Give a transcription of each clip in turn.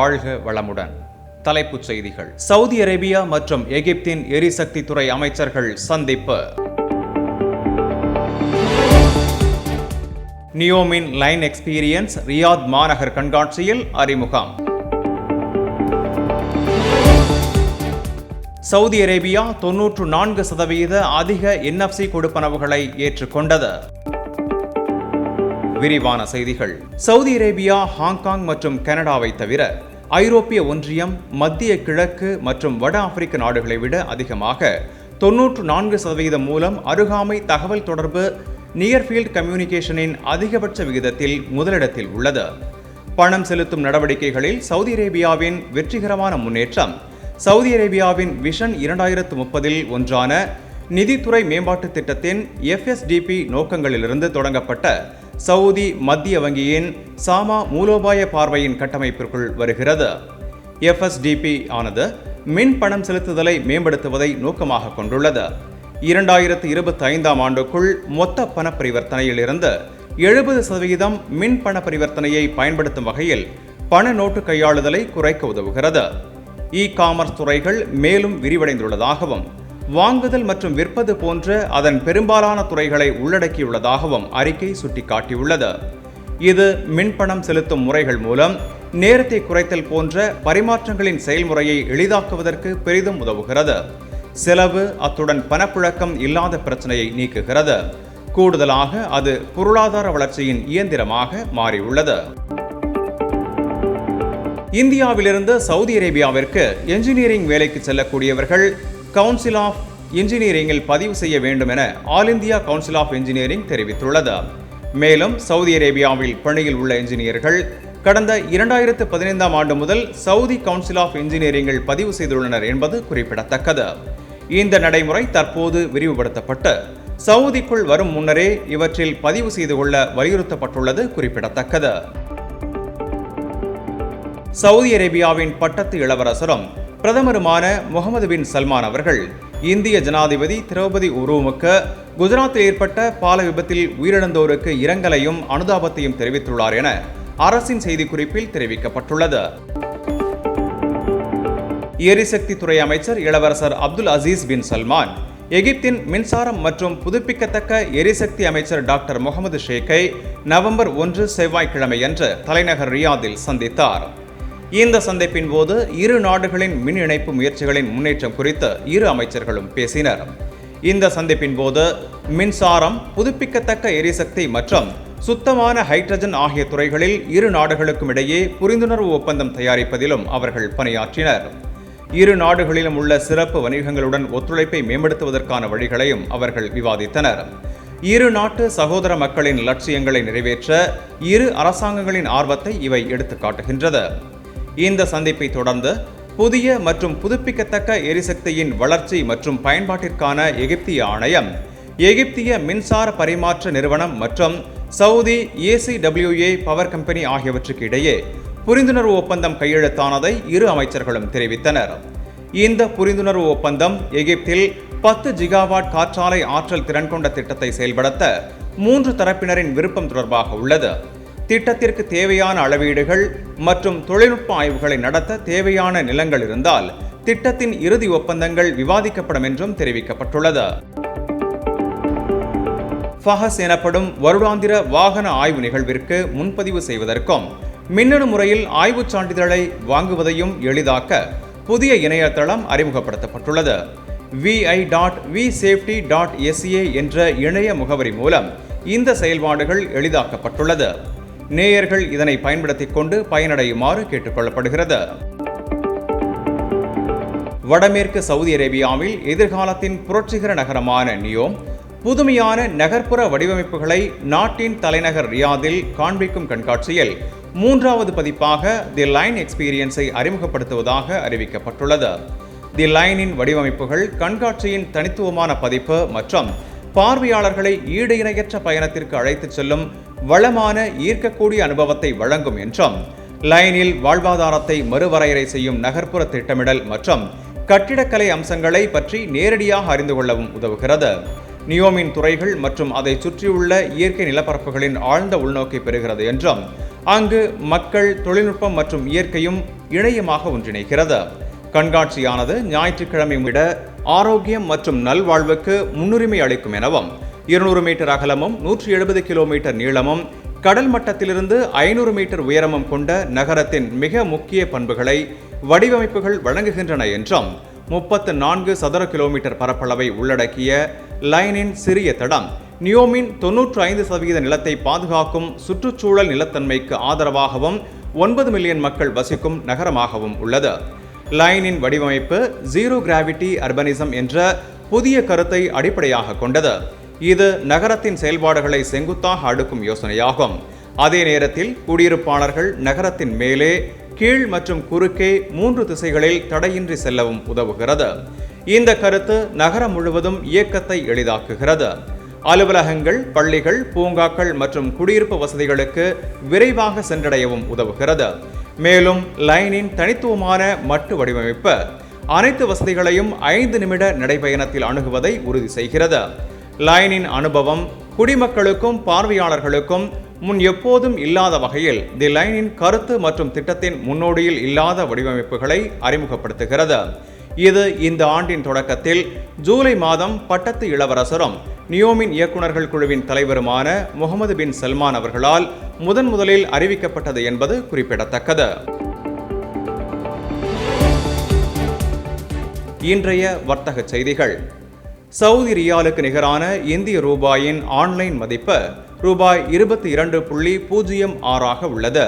வாழ்க வளமுடன். தலைப்புச் செய்திகள். சவுதி அரேபியா மற்றும் எகிப்தின் எரிசக்தி துறை அமைச்சர்கள் சந்திப்பு. நியோமின் லைன் எக்ஸ்பீரியன்ஸ் ரியாத் மாநகர் கண்காட்சியில் அறிமுகம். சவுதி அரேபியா தொன்னூற்று நான்கு சதவீத அதிக என்எஃப்சி கொடுப்பனவுகளை ஏற்றுக்கொண்டது. விரிவான செய்திகள். சவுதி அரேபியா ஹாங்காங் மற்றும் கனடாவை தவிர ஐரோப்பிய ஒன்றியம் மத்திய கிழக்கு மற்றும் வட ஆப்பிரிக்க நாடுகளை விட அதிகமாக தொன்னூற்று நான்கு சதவிகிதம் மூலம் அருகாமை தகவல் தொடர்பு நியர்ஃபீல்ட் கம்யூனிகேஷனின் அதிகபட்ச விகிதத்தில் முதலிடத்தில் உள்ளது. பணம் செலுத்தும் நடவடிக்கைகளில் சவுதி அரேபியாவின் வெற்றிகரமான முன்னேற்றம். சவுதி அரேபியாவின் விஷன் இரண்டாயிரத்து முப்பதில் ஒன்றான நிதித்துறை மேம்பாட்டு திட்டத்தின் எஃப்எஸ்டிபி நோக்கங்களிலிருந்து தொடங்கப்பட்ட சவுதி மத்திய வங்கியின் சாமா மூலோபாய பார்வையின் கட்டமைப்பிற்குள் வருகிறது. எஃப்எஸ்டிபி ஆனது மின் பணம் செலுத்துதலை மேம்படுத்துவதை நோக்கமாக கொண்டுள்ளது. இரண்டாயிரத்து இருபத்தி ஐந்தாம் ஆண்டுக்குள் மொத்த பண பரிவர்த்தனையிலிருந்து எழுபது சதவிகிதம் மின் பண பரிவர்த்தனையை பயன்படுத்தும் வகையில் பண நோட்டு கையாளுதலை குறைக்க உதவுகிறது. இ காமர்ஸ் துறைகள் மேலும் விரிவடைந்துள்ளதாகவும் வாங்குதல் மற்றும் விற்பது போன்ற அதன் பெரும்பாலான துறைகளை உள்ளடக்கியுள்ளதாகவும் அறிக்கை சுட்டிக்காட்டியுள்ளது. இது மின்பணம் செலுத்தும் முறைகள் மூலம் நேரத்தை குறைத்தல் போன்ற பரிமாற்றங்களின் செயல்முறையை எளிதாக்குவதற்கு பெரிதும் உதவுகிறது. செலவு அத்துடன் பணப்புழக்கம் இல்லாத பிரச்சனையை நீக்குகிறது. கூடுதலாக அது பொருளாதார வளர்ச்சியின் இயந்திரமாக மாறியுள்ளது. இந்தியாவிலிருந்து சவுதி அரேபியாவிற்கு என்ஜினியரிங் வேலைக்கு செல்லக்கூடியவர்கள் கவுன்சில் ஆஃப் இன்ஜினியரிங்கில் பதிவு செய்ய வேண்டும் என all India council of engineering தெரிவித்துள்ளது. மேலும் சவுதி அரேபியாவில் பணியில் உள்ள இன்ஜினியர்கள் கடந்த இரண்டாயிரத்து பதினைந்தாம் ஆண்டு முதல் சவுதி கவுன்சில் ஆஃப் இன்ஜினியரிங்கில் பதிவு செய்துள்ளனர் என்பது குறிப்பிடத்தக்கது. இந்த நடைமுறை தற்போது விரிவுபடுத்தப்பட்டு சவுதிக்குள் வரும் முன்னரே இவற்றில் பதிவு செய்து கொள்ள வலியுறுத்தப்பட்டுள்ளது குறிப்பிடத்தக்கது. சவுதி அரேபியாவின் பட்டத்து இளவரசரும் பிரதமருமான முகமது பின் சல்மான் அவர்கள் இந்திய ஜனாதிபதி திரௌபதி உருவுமுக்கு குஜராத்தில் ஏற்பட்ட பால விபத்தில் உயிரிழந்தோருக்கு இரங்கலையும் அனுதாபத்தையும் தெரிவித்துள்ளார் என அரசின் செய்திக்குறிப்பில் தெரிவிக்கப்பட்டுள்ளது. எரிசக்தி துறை அமைச்சர் இளவரசர் அப்துல் அசீஸ் பின் சல்மான் எகிப்தின் மின்சாரம் மற்றும் புதுப்பிக்கத்தக்க எரிசக்தி அமைச்சர் டாக்டர் முகமது ஷேக்கை நவம்பர் ஒன்று செவ்வாய்க்கிழமையன்று தலைநகர் ரியாதில் சந்தித்தார். இந்த சந்திப்பின் போது இரு நாடுகளின் மின் இணைப்பு முயற்சிகளின் முன்னேற்றம் குறித்து இரு அமைச்சர்களும் பேசினர். இந்த சந்திப்பின் போது மின்சாரம் புதுப்பிக்கத்தக்க எரிசக்தி மற்றும் சுத்தமான ஹைட்ரஜன் ஆகிய துறைகளில் இரு நாடுகளுக்கும் இடையே புரிந்துணர்வு ஒப்பந்தம் தயாரிப்பதிலும் அவர்கள் பணியாற்றினர். இரு நாடுகளிலும் உள்ள சிறப்பு வணிகங்களுடன் ஒத்துழைப்பை மேம்படுத்துவதற்கான வழிகளையும் அவர்கள் விவாதித்தனர். இரு நாட்டு சகோதர மக்களின் லட்சியங்களை நிறைவேற்ற இரு அரசாங்கங்களின் ஆர்வத்தை இவை எடுத்துக்காட்டுகின்றது. இந்த சந்திப்பை தொடர்ந்து புதிய மற்றும் புதுப்பிக்கத்தக்க எரிசக்தியின் வளர்ச்சி மற்றும் பயன்பாட்டிற்கான எகிப்திய ஆணையம் எகிப்திய மின்சார பரிமாற்ற நிறுவனம் மற்றும் சவுதி ஏசிடபிள்யூஏ பவர் கம்பெனி ஆகியவற்றுக்கு இடையே புரிந்துணர்வு ஒப்பந்தம் கையெழுத்தானதை இரு அமைச்சர்களும் தெரிவித்தனர். இந்த புரிந்துணர்வு ஒப்பந்தம் எகிப்தில் பத்து ஜிகாவாட் காற்றாலை ஆற்றல் திறன் கொண்ட திட்டத்தை செயல்படுத்த மூன்று தரப்பினரின் விருப்பம் தொடர்பாக உள்ளது. திட்டத்திற்கு தேவையான அளவீடுகள் மற்றும் தொழில்நுட்ப ஆய்வுகளை நடத்த தேவையான நிலங்கள் இருந்தால் திட்டத்தின் இறுதி ஒப்பந்தங்கள் விவாதிக்கப்படும் என்றும் தெரிவிக்கப்பட்டுள்ளது. ஃபஹஸ் எனப்படும் வருடாந்திர வாகன ஆய்வு நிகழ்விற்கு முன்பதிவு செய்வதற்கும் மின்னணு முறையில் ஆய்வுச் சான்றிதழை வாங்குவதையும் எளிதாக்க புதிய இணையதளம் அறிமுகப்படுத்தப்பட்டுள்ளது. Vi dot V safety dot SA என்ற இணைய முகவரி மூலம் இந்த செயல்பாடுகள் எளிதாக்கப்பட்டுள்ளது. நேயர்கள் இதனை பயன்படுத்திக் கொண்டு பயனடையுமாறு கேட்டுக்கொள்ளப்படுகிறது வடமேற்கு சவுதி அரேபியாவில் எதிர்காலத்தின் புரட்சிகர நகரமான நியோம் புதுமையான நகர்ப்புற வடிவமைப்புகளை நாட்டின் தலைநகர் ரியாதில் காண்பிக்கும் கண்காட்சியில் மூன்றாவது பதிப்பாக தி லைன் எக்ஸ்பீரியன்ஸை அறிமுகப்படுத்துவதாக அறிவிக்கப்பட்டுள்ளது. தி லைனின் வடிவமைப்புகள் கண்காட்சியின் தனித்துவமான பதிப்பு மற்றும் பார்வையாளர்களை ஈடு இணையற்ற பயணத்திற்கு அழைத்துச் செல்லும் வளமான ஈர்க்கக்கூடிய அனுபவத்தை வழங்கும் என்றும் லைனில் வாழ்வாதாரத்தை மறுவரையறை செய்யும் நகர்ப்புற திட்டமிடல் மற்றும் கட்டிடக்கலை அம்சங்களை பற்றி நேரடியாக அறிந்து கொள்ளவும் உதவுகிறது. நியோமின் துறைகள் மற்றும் அதை சுற்றியுள்ள இயற்கை நிலப்பரப்புகளின் ஆழ்ந்த உள்நோக்கை பெறுகிறது என்றும் அங்கு மக்கள் தொழில்நுட்பம் மற்றும் இயற்கையும் இணையமாக ஒன்றிணைக்கிறது கண்காட்சியானது ஞாயிற்றுக்கிழமை விட ஆரோக்கியம் மற்றும் நல்வாழ்வுக்கு முன்னுரிமை அளிக்கும் எனவும் இருநூறு மீட்டர் அகலமும் நூற்றி எழுபது கிலோமீட்டர் நீளமும் கடல் மட்டத்திலிருந்து ஐநூறு மீட்டர் உயரமும் கொண்ட நகரத்தின் மிக முக்கிய பண்புகளை வடிவமைப்புகள் வழங்குகின்றன என்றும் முப்பத்து நான்கு சதுர கிலோமீட்டர் பரப்பளவை உள்ளடக்கிய லைனின் சிறிய தடம் நியோமின் தொன்னூற்று ஐந்து சதவீத நிலத்தை பாதுகாக்கும் சுற்றுச்சூழல் நிலத்தன்மைக்கு ஆதரவாகவும் ஒன்பது மில்லியன் மக்கள் வசிக்கும் நகரமாகவும் உள்ளது. லைனின் வடிவமைப்பு ஜீரோ கிராவிட்டி அர்பனிசம் என்ற புதிய கருத்தை அடிப்படையாக கொண்டது. இது நகரத்தின் செயல்பாடுகளை செங்குத்தாக அடுக்கும் யோசனையாகும். அதே நேரத்தில் குடியிருப்பாளர்கள் நகரத்தின் மேலே கீழ் மற்றும் குறுக்கே மூன்று திசைகளில் தடையின்றி செல்லவும் உதவுகிறது. இந்த கருத்து நகரம் முழுவதும் இயக்கத்தை எளிதாக்குகிறது. அலுவலகங்கள் பள்ளிகள் பூங்காக்கள் மற்றும் குடியிருப்பு வசதிகளுக்கு விரைவாக சென்றடையவும் உதவுகிறது. மேலும் லைனின் தனித்துவமான மட்டு வடிவமைப்பு அனைத்து வசதிகளையும் ஐந்து நிமிட நடைபயணத்தில் அணுகுவதை உறுதி செய்கிறது. லைனின் அனுபவம் குடிமக்களுக்கும் பார்வையாளர்களுக்கும் முன் எப்போதும் இல்லாத வகையில் தி லைனின் கருத்து மற்றும் திட்டத்தின் முன்னோடியில் இல்லாத வடிவமைப்புகளை அறிமுகப்படுத்துகிறது. இது இந்த ஆண்டின் தொடக்கத்தில் ஜூலை மாதம் பட்டத்து இளவரசரும் நியோமின் இயக்குநர்கள் குழுவின் தலைவருமான முகமது பின் சல்மான் அவர்களால் முதன் முதலில் அறிவிக்கப்பட்டது என்பது குறிப்பிடத்தக்கது. இன்றைய வர்த்தக செய்திகள். சவுதி ரியாலுக்கு நிகரான இந்திய ரூபாயின் ஆன்லைன் மதிப்பு ரூபாய் இருபத்தி இரண்டு புள்ளி பூஜ்ஜியம் ஆறாக உள்ளது.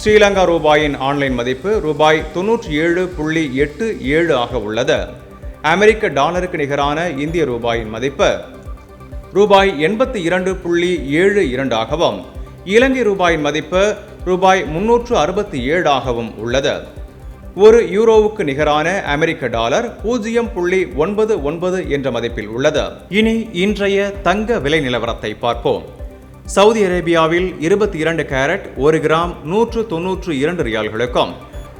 ஸ்ரீலங்கா ரூபாயின் ஆன்லைன் மதிப்பு ரூபாய் தொன்னூற்றி ஏழு புள்ளி எட்டு ஏழு ஆக உள்ளது. அமெரிக்க டாலருக்கு நிகரான இந்திய ரூபாயின் மதிப்பு ரூபாய் எண்பத்தி இரண்டு புள்ளி ஏழு இரண்டாகவும் இலங்கை ரூபாயின் மதிப்பு ரூபாய் முன்னூற்று அறுபத்தி ஏழாகவும் உள்ளது. ஒரு யூரோவுக்கு நிகரான அமெரிக்க டாலர் பூஜ்ஜியம் புள்ளி ஒன்பது ஒன்பது என்ற மதிப்பில் உள்ளது. இனி இன்றைய தங்க விலை நிலவரத்தை பார்ப்போம். சவுதி அரேபியாவில் இருபத்தி இரண்டு கேரட் ஒரு கிராம் நூற்று தொன்னூற்று இரண்டு ரியால்களுக்கும்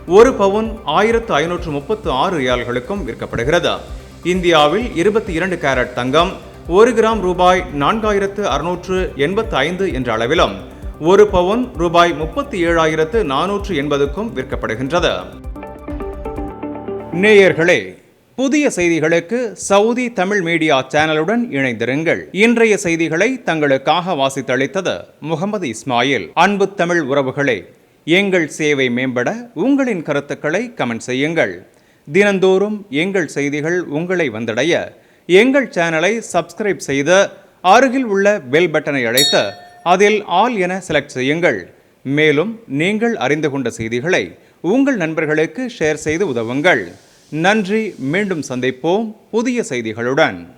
ஒரு பவுன் ஆயிரத்து ஐநூற்று முப்பத்து ஆறு ரியால்களுக்கும் விற்கப்படுகிறது. இந்தியாவில் இருபத்தி இரண்டு கேரட் தங்கம் ஒரு கிராம் ரூபாய் நான்காயிரத்து அறுநூற்று எண்பத்து ஐந்து என்ற அளவிலும் ஒரு பவுன் ரூபாய் முப்பத்தி ஏழாயிரத்து நானூற்று எண்பதுக்கும் விற்கப்படுகின்றது. நேயர்களே புதிய செய்திகளுக்கு சவுதி தமிழ் மீடியா சேனலுடன் இணைந்திருங்கள். இன்றைய செய்திகளை தங்களுக்காக வாசித்தளித்தது முகமது இஸ்மாயில். அன்பு தமிழ் உறவுகளே எங்கள் சேவை மேம்பட உங்களின் கருத்துக்களை கமெண்ட் செய்யுங்கள். தினந்தோறும் எங்கள் செய்திகள் உங்களை வந்தடைய எங்கள் சேனலை சப்ஸ்கிரைப் செய்து அருகில் உள்ள பெல் பட்டனை அழைத்து அதில் ஆல் என செலக்ட் செய்யுங்கள். மேலும் நீங்கள் அறிந்து கொண்ட செய்திகளை உங்கள் நண்பர்களுக்கு ஷேர் செய்து உதவுங்கள். நன்றி. மீண்டும் சந்திப்போம். புதிய செய்திகளுடன்.